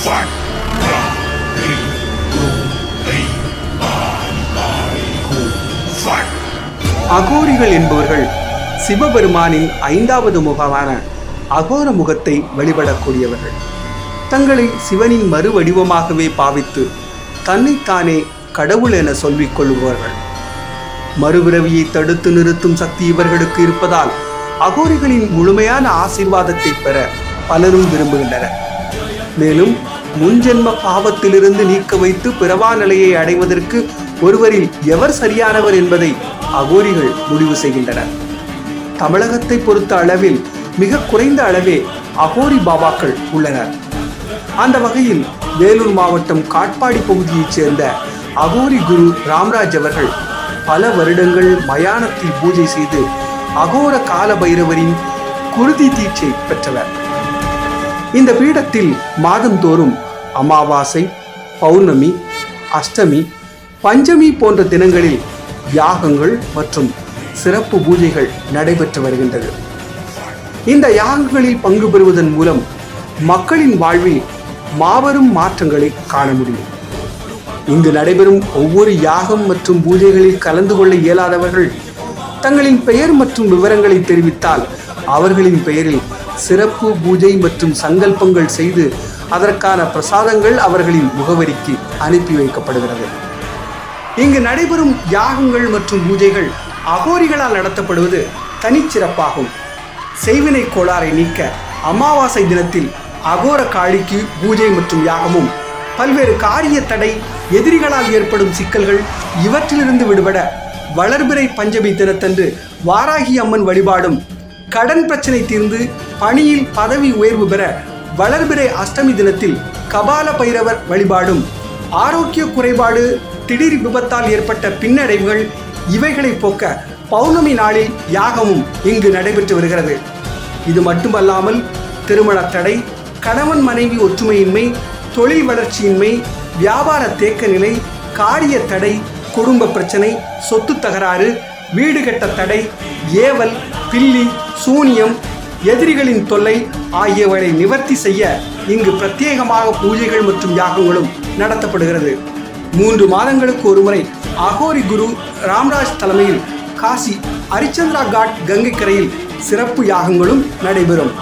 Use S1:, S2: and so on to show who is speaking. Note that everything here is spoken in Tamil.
S1: Fight! அகோரிகள் என்பவர்கள் சிவபெருமானின் ஐந்தாவது முகமான அகோர முகத்தை வழிபடக்கூடியவர்கள் தங்களை சிவனின் மறு வடிவமாகவே பாவித்து தன்னைத்தானே கடவுள் என சொல்லிக் கொள்ளுபவர்கள் மறுபிறவியை தடுத்து நிறுத்தும் சக்தி இவர்களுக்கு இருப்பதால் அகோரிகளின் முழுமையான ஆசீர்வாதத்தை பெற பலரும் விரும்புகின்றனர் மேலும் முன்ஜென்ம பாவத்திலிருந்து நீக்க வைத்து பிறவா நிலையை அடைவதற்கு ஒருவரில் எவர் சரியானவர் என்பதை அகோரிகள் முடிவு செய்கின்றனர். தமிழகத்தை பொறுத்த அளவில் மிக குறைந்த அளவே அகோரி பாபாக்கள் உள்ளனர். அந்த வகையில் வேலூர் மாவட்டம் காட்பாடி பகுதியைச் சேர்ந்த அகோரி குரு ராம்ராஜ் அவர்கள் பல வருடங்கள் மயானத்தில் பூஜை செய்து அகோர கால பைரவரின் குருதி தீட்சை பெற்றவர். இந்த பீடத்தில் மாதந்தோறும் அமாவாசை பௌர்ணமி அஷ்டமி பஞ்சமி போன்ற தினங்களில் யாகங்கள் மற்றும் சிறப்பு பூஜைகள் நடைபெற்று வருகின்றது. இந்த யாகங்களில் பங்கு பெறுவதன் மூலம் மக்களின் வாழ்வில் மாபெரும் மாற்றங்களை காண முடியும். இங்கு நடைபெறும் ஒவ்வொரு யாகம் மற்றும் பூஜைகளில் கலந்து கொள்ள இயலாதவர்கள் தங்களின் பெயர் மற்றும் விவரங்களை தெரிவித்தால் அவர்களின் பெயரில் சிறப்பு பூஜை மற்றும் சங்கல்பங்கள் செய்து அதற்கான பிரசாதங்கள் அவர்களின் முகவரிக்கு அனுப்பி வைக்கப்படுகிறது. இங்கு நடைபெறும் யாகங்கள் மற்றும் பூஜைகள் அகோரிகளால் நடத்தப்படுவது தனிச்சிறப்பாகும். செய்வினை கோளாறை நீக்க அமாவாசை தினத்தில் அகோர காளிக்கு பூஜை மற்றும் யாகமும் பல்வேறு காரிய தடை எதிரிகளால் ஏற்படும் சிக்கல்கள் இவற்றிலிருந்து விடுபட வளர்பிறை பஞ்சமி தினத்தன்று வாராகி அம்மன் வழிபாடும் கடன் பிரச்சனை தீர்ந்து பணியில் பதவி உயர்வு பெற வளர்பிறை அஷ்டமி தினத்தில் கபால பைரவர் வழிபாடும். ஆரோக்கிய குறைபாடு திடீர் விபத்தால் ஏற்பட்ட பின்னடைவுகள் இவைகளை போக்க பௌர்ணமி நாளில் யாகமும் இங்கு நடைபெற்று வருகிறது. இது மட்டுமல்லாமல் திருமண தடை கணவன் மனைவி ஒற்றுமையின்மை தொழில் வளர்ச்சியின்மை வியாபார தேக்க நிலை காரிய தடை குடும்ப பிரச்சனை சொத்து தகராறு வீடு கட்ட தடை ஏவல் பில்லி சூனியம் எதிரிகளின் தொல்லை ஆகியவற்றை நிவர்த்தி செய்ய இங்கு பிரத்யேகமாக பூஜைகள் மற்றும் யாகங்களும் நடத்தப்படுகிறது. மூன்று மாதங்களுக்கு ஒருமுறை அகோரி குரு ராம்ராஜ் தலைமையில் காசி ஹரிச்சந்திரா காட் கங்கை கரையில் சிறப்பு யாகங்களும் நடைபெறும்.